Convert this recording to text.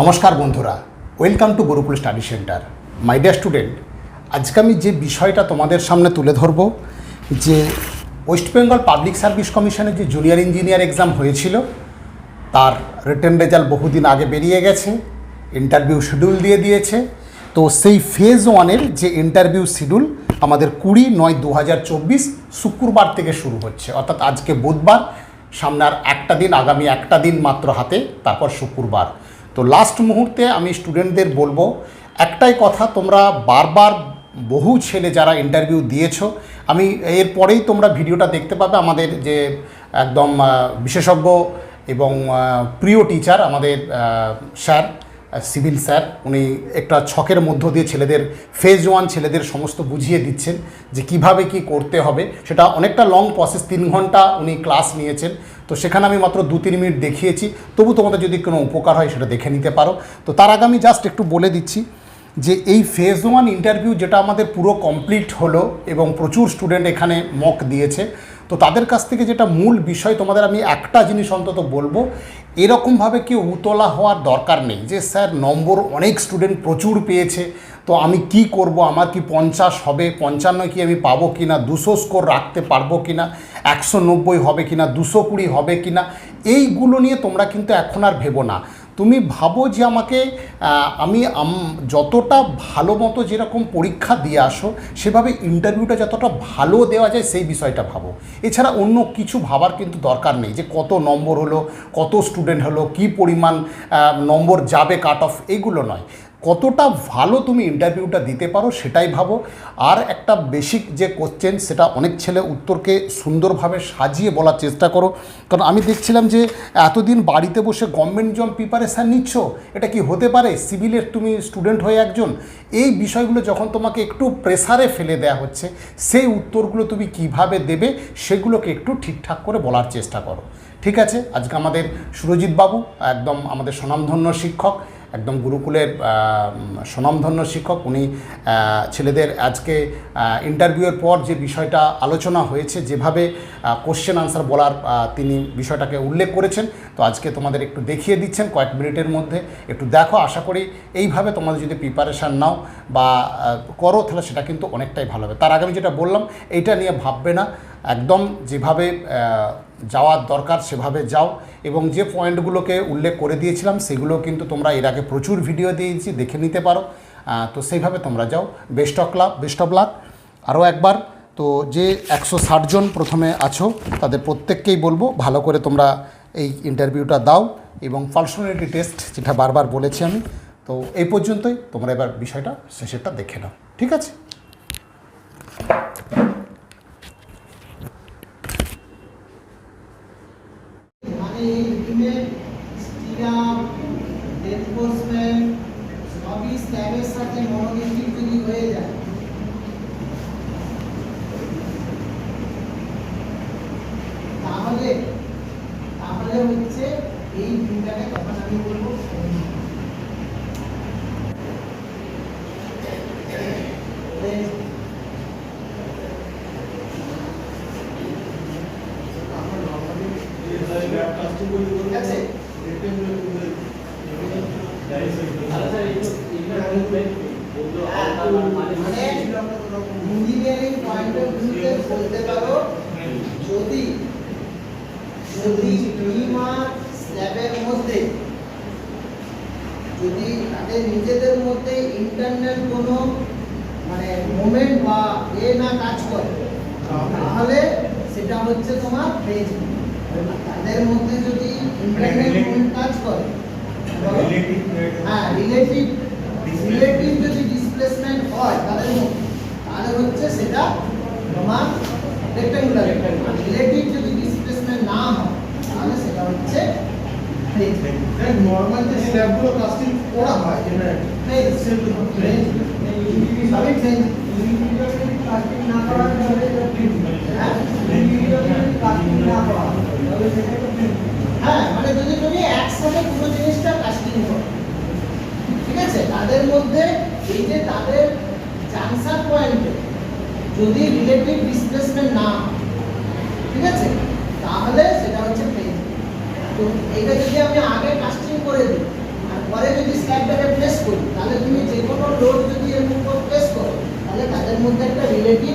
নমস্কার বন্ধুরা welcome to Gurukul study centre my dear student আজকে আমি যে বিষয়টা তোমাদের সামনে তুলে ধরব, যে ওয়েস্ট বেঙ্গল পাবলিক সার্ভিস কমিশনের যে জুনিয়র ইঞ্জিনিয়ার এক্সাম হয়েছিল, তার রিটেন রেজাল্ট বহুদিন আগে বেরিয়ে গেছে ইন্টারভিউ শিডিউল দিয়ে দিয়েছে। তো সেই ফেজ ওয়ানের যে ইন্টারভিউ শিডিউল আমাদের কুড়ি নয় দু শুক্রবার থেকে শুরু হচ্ছে। অর্থাৎ আজকে বুধবার, সামনে আর একটা দিন, আগামী একটা দিন মাত্র হাতে, তারপর শুক্রবার। তো লাস্ট মুহূর্তে আমি স্টুডেন্টদের বলব, একটাই কথা, তোমরা বারবার বহু ছেলে যারা ইন্টারভিউ দিয়েছ, আমি এরপরেই তোমরা ভিডিওটা দেখতে পাবে আমাদের যে একদম বিশেষজ্ঞ এবং প্রিয় টিচার আমাদের স্যার সিভিল স্যার উনি একটা ছকের মধ্য দিয়ে ছেলেদের ফেজ ওয়ান ছেলেদের সমস্ত বুঝিয়ে দিচ্ছেন যে কীভাবে কি করতে হবে। সেটা অনেকটা লং প্রসেস তিন ঘণ্টা উনি ক্লাস নিয়েছেন। তো সেখানে আমি মাত্র দু তিন মিনিট দেখিয়েছি। তবু তোমাদের যদি কোনো উপকার হয় সেটা দেখে নিতে পারো। তো তার আগে আমি জাস্ট একটু বলে দিচ্ছি যে এই ফেজ ওয়ান ইন্টারভিউ যেটা আমাদের পুরো কমপ্লিট হলো এবং প্রচুর স্টুডেন্ট এখানে মক দিয়েছে, তো তাদের কাছ থেকে যেটা মূল বিষয় তোমাদের আমি একটা জিনিস অন্তত বলব, এরকমভাবে কেউ উতলা হওয়ার দরকার নেই যে, স্যার, নম্বর অনেক স্টুডেন্ট প্রচুর পেয়েছে, তো আমি কি করব? আমার কি পঞ্চাশ হবে? পঞ্চান্ন কি আমি পাবো কি না দুশো স্কোর রাখতে পারব কি না একশো নব্বই হবে কি না দুশো কুড়ি হবে কি না এইগুলো নিয়ে তোমরা কিন্তু এখন আর ভেবো না। তুমি ভাবো যে আমাকে আমি যতটা ভালো মতো যেরকম পরীক্ষা দিয়ে আসো, সেভাবে ইন্টারভিউটা যতটা ভালো দেওয়া যায়, সেই বিষয়টা ভাবো। এছাড়া অন্য কিছু ভাবার কিন্তু দরকার নেই, যে কত নম্বর হলো, কত স্টুডেন্ট হলো, কি পরিমাণ নম্বর যাবে কাট অফ এইগুলো নয়। কতটা ভালো তুমি ইন্টারভিউটা দিতে পারো সেটাই ভাবো। আর একটা বেসিক যে কোশ্চেন সেটা অনেক ছেলে উত্তরকে সুন্দরভাবে সাজিয়ে বলার চেষ্টা করো। কারণ আমি দেখছিলাম যে এতদিন বাড়িতে বসে গভর্নমেন্ট জব প্রিপারেশান নিচ্ছ, এটা কি হতে পারে? সিভিলের তুমি স্টুডেন্ট হয়ে একজন। এই বিষয়গুলো যখন তোমাকে একটু প্রেসারে ফেলে দেওয়া হচ্ছে, সেই উত্তরগুলো তুমি কীভাবে দেবে, সেগুলোকে একটু ঠিকঠাক করে বলার চেষ্টা করো। ঠিক আছে? আজকে আমাদের সুরজিৎ বাবু, একদম আমাদের স্বনামধন্য শিক্ষক। একদম গুরুকুলের স্বনামধন্য শিক্ষক। উনি ছেলেদের আজকে ইন্টারভিউয়ের পর যে বিষয়টা আলোচনা হয়েছে, যেভাবে কোশ্চেন আনসার বলার তিনি বিষয়টাকে উল্লেখ করেছেন, তো আজকে তোমাদের একটু দেখিয়ে দিচ্ছেন কয়েক মিনিটের মধ্যে। একটু দেখো, আশা করি এইভাবে তোমাদের যদি প্রিপারেশান নাও বা করো, তাহলে সেটা কিন্তু অনেকটাই ভালো হবে। তার আগে আমি যেটা বললাম, এইটা নিয়ে ভাববে না। একদম যেভাবে যাওয়ার দরকার সেভাবে যাও এবং যে পয়েন্টগুলোকে উল্লেখ করে দিয়েছিলাম সেগুলো কিন্তু তোমরা এর আগে প্রচুর ভিডিও দিয়েছি, দেখে নিতে পারো। তো সেইভাবে তোমরা যাও। Best of luck, best of luck. আরও একবার, তো যে একশো জন প্রথমে আছো, তাদের প্রত্যেককেই বলব, ভালো করে তোমরা এই ইন্টারভিউটা দাও এবং পার্সোনালিটি টেস্ট যেটা বারবার বলেছি আমি, তো এই পর্যন্তই। তোমরা এবার বিষয়টা, শেষেরটা দেখে নাও। ঠিক আছে মানে এই টিমে স্টিরাম এনফোর্সমেন্ট সবই স্ল্যাবের সাথে মনোনিষ্ঠিক যদি হয়ে যায়। তাহলে তাহলে হচ্ছে এই টিমটাকে তখন আমি বলব ঠিক আছে? ইঞ্জিনিয়ারিং পয়েন্ট অফ ভিউতে বলতে পারো যদি যদি টিম স্ল্যাবের মধ্যে যদি তাদের নিজেদের মধ্যে ইন্টারনাল কোনো মানে মোমেন্ট বা এ না কাজ করে তাহলে সেটা হচ্ছে তোমার ফেজ তাদের মধ্যে যদি ইন্টারনাল মোমেন্ট কাজ করে হ্যাঁ রিলেটিভ রিলেটিভ যদি ডিসপ্লেসমেন্ট হয় তাদের তাহলে হচ্ছে সেটা তোমার রেক্টাঙ্গুলার রিলেটিভ যদি ডিসপ্লেসমেন্ট না হয় তাহলে সেটা হচ্ছে নর্মাল যে স্ল্যাবগুলো কাস্টিং করা হয় সবই ফ্রেঞ্চ হ্যাঁ? মানে যদি তুমি একসাথে পুরো জিনিসটা অ্যান্সার পয়েন্টে যদি রিলেটিভ ডিসপ্লেসমেন্ট না ঠিক আছে? তাহলে সেটা হচ্ছে পেন তো এটা যদি আমি আগে কাস্টিং করে দিই, আর পরে যদি স্ল্যাবটাকে প্লেস করি, তাহলে তুমি যে কোনো লোড যদি এর উপর প্লেস করো, তাহলে তাদের মধ্যে একটা রিলেটিভ